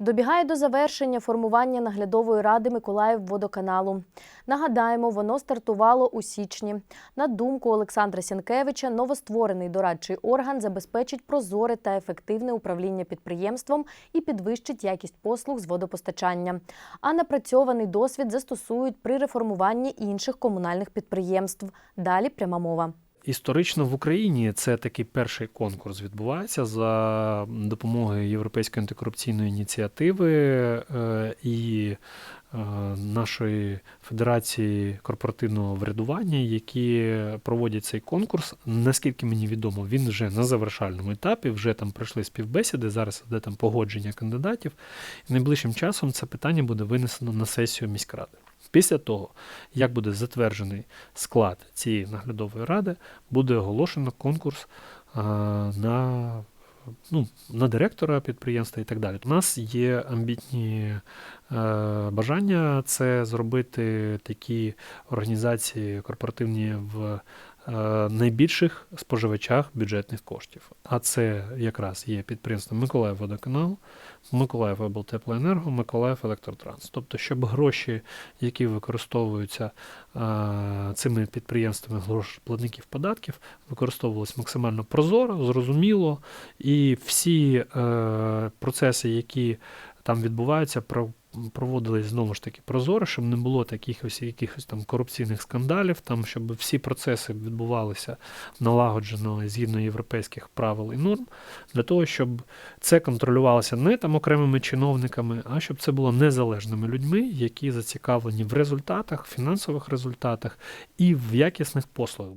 Добігає до завершення формування наглядової ради Миколаївводоканалу. Нагадаємо, воно стартувало у січні. На думку Олександра Сінкевича, новостворений дорадчий орган забезпечить прозоре та ефективне управління підприємством і підвищить якість послуг з водопостачання. А напрацьований досвід застосують при реформуванні інших комунальних підприємств. Далі пряма мова. Історично в Україні це такий перший конкурс відбувається за допомогою Європейської антикорупційної ініціативи е, і е, нашої Федерації корпоративного врядування, які проводять цей конкурс. Наскільки мені відомо, він вже на завершальному етапі, вже там пройшли співбесіди, зараз іде там погодження кандидатів. І найближчим часом це питання буде винесено на сесію міськради. Після того, як буде затверджений склад цієї наглядової ради, буде оголошено конкурс а, на, ну, на директора підприємства і так далі. У нас є амбітні е, бажання це зробити такі організації корпоративні в е, найбільших споживачах бюджетних коштів. А це якраз є підприємство Миколаївводоканал, Миколаїв облтеплоенерго, Миколаїв Електротранс. Тобто, щоб гроші, які використовуються цими підприємствами гроші платників податків, використовувалися максимально прозоро, зрозуміло, і всі е, процеси, які там відбуваються, проводились знову ж таки прозоро, щоб не було таких ось якихось там корупційних скандалів, там, щоб всі процеси відбувалися налагоджено згідно європейських правил і норм, для того, щоб це контролювалося не там окремими чиновниками, а щоб це було незалежними людьми, які зацікавлені в результатах, фінансових результатах і в якісних послугах.